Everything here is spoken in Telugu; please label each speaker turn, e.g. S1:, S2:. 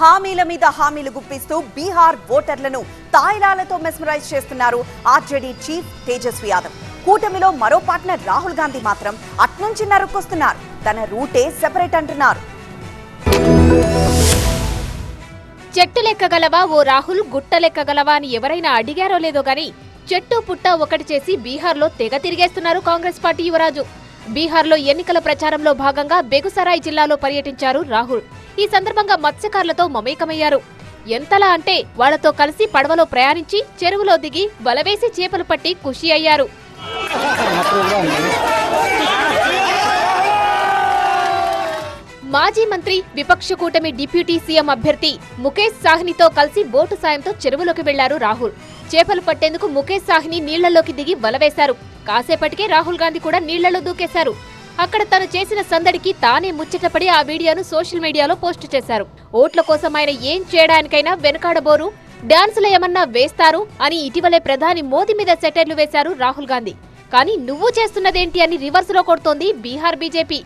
S1: హామీల మీద హామీలు గుప్పిస్తూ బీహార్ ఓటర్లను తాయిలాలతో మెస్మరైజ్ చేస్తున్నారు ఆర్జేడీ చీఫ్ తేజస్వి యాదవ్. కూటమిలో మరో పార్ట్నర్ రాహుల్ గాంధీ మాత్రం అట్నుంచి నరుక్కొస్తున్నారు. తన రూటే సెపరేట్ అంటున్నారు.
S2: చెట్టు లెక్కగలవా ఓ రాహుల్? గుట్ట లెక్కగలవా అని ఎవరైనా అడిగారో లేదో గాని చెట్టు పుట్ట ఒకటి చేసి బీహార్లో తెగ తిరిగేస్తున్నారు కాంగ్రెస్ పార్టీ యువరాజు. బీహార్లో ఎన్నికల ప్రచారంలో భాగంగా బెగుసరాయ్ జిల్లాలో పర్యటించారు రాహుల్. ఈ సందర్భంగా మత్స్యకారులతో మమేకమయ్యారు. ఎంతలా అంటే వాళ్ళతో కలిసి పడవలో ప్రయాణించి చెరువులో దిగి వలవేసి చేపలు పట్టి ఖుషి అయ్యారు. మాజీ మంత్రి విపక్ష కూటమి డిప్యూటీ సీఎం అభ్యర్థి ముఖేష్ సాహ్నితో కలిసి బోటు సాయంతో చెరువులోకి వెళ్ళారు రాహుల్. చేపలు పట్టేందుకు ముఖేష్ సాహ్ని నీళ్ళలోకి దిగి వలవేశారు కాసేపటికే రాహుల్ గాంధీ కూడా నీళ్ళలో దూకేశారు. అక్కడ తను చేసిన సందడికి తానే ముచ్చటపడి ఆ వీడియోను సోషల్ మీడియాలో పోస్ట్ చేశారు. ఓట్ల కోసం ఆయన ఏం చేయడానికైనా వెనకాడబోరు. డాన్సులు ఏమన్నా వేస్తారు అని ఇటీవలే ప్రధాని మోదీ మీద సెటైర్లు వేశారు రాహుల్ గాంధీ. కానీ నువ్వు చేస్తున్నదేంటి అని రివర్స్లో కొడుతోంది బీహార్ బీజేపీ.